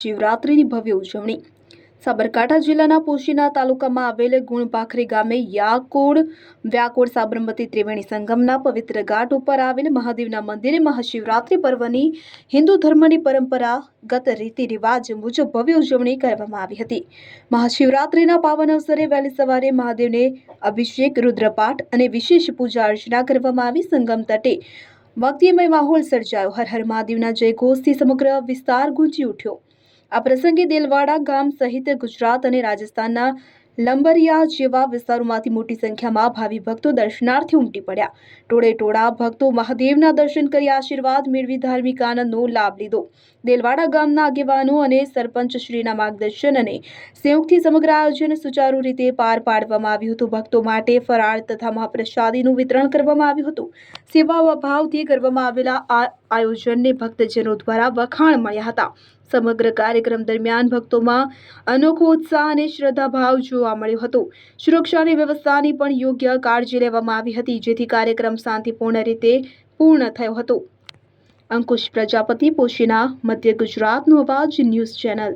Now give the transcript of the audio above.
શિવરાત્રિની ભવ્ય ઉજવણી. સાબરકાંઠા જિલ્લાના પોશીના તાલુકામાં આવેલ ગુણભાખરી ગામે યાકોડ વ્યાકોડ સાબરમતી ત્રિવેણી સંગમના પવિત્ર ઘાટ ઉપર આવેલ મહાદેવના મંદિરે મહાશિવરાત્રિ પર્વની હિન્દુ ધર્મની પરંપરાગત રીતિ રિવાજ મુજબ ભવ્ય ઉજવણી કરવામાં આવી હતી. મહાશિવરાત્રિના પાવન અવસરે વહેલી સવારે મહાદેવને અભિષેક, રુદ્રપાઠ અને વિશેષ પૂજા અર્ચના કરવામાં આવી. સંગમ તટે ભક્તિમય માહોલ સર્જાયો. હર હર મહાદેવના જયઘોષથી સમગ્ર વિસ્તાર ગુંજી ઉઠ્યો. આ પ્રસંગે દેલવાડા ગામ સહિત ગુજરાત અને રાજસ્થાનના લંબરિયા જેવા વિસ્તારોમાંથી મોટી સંખ્યામાં ભાવિ ભક્તો દર્શનાર્થે ઉમટી પડ્યા. ટોળે ટોળા ભક્તો મહાદેવના દર્શન કરી આશીર્વાદ મેળવી ધાર્મિક આનંદનો લાભ લીધો. દેલવાડા ગામના આગેવાનો અને સરપંચ શ્રીના માર્ગદર્શન અને સંયુક્તથી સમગ્ર આયોજન સુચારુ રીતે પાર પાડવામાં આવ્યું હતું. ભક્તો માટે ફરાળ તથા મહાપ્રસાદીનું વિતરણ કરવામાં આવ્યું હતું. સેવા ભાવથી કરવામાં આવેલા આ આયોજનને ભક્તજનો દ્વારા વખાણ મળ્યા હતા. સમગ્ર કાર્યક્રમ દરમિયાન ભક્તોમાં અનોખો ઉત્સાહ અને શ્રદ્ધાભાવ જોવા મળ્યું હતું. સુરક્ષાની વ્યવસ્થાની પણ યોગ્ય કાળજી લેવામાં આવી હતી, જેથી કાર્યક્રમ શાંતિપૂર્ણ રીતે પૂર્ણ થયો હતો. અંકુશ પ્રજાપતિ, પોશીના, મધ્ય ગુજરાતનો અવાજ ન્યૂઝ ચેનલ.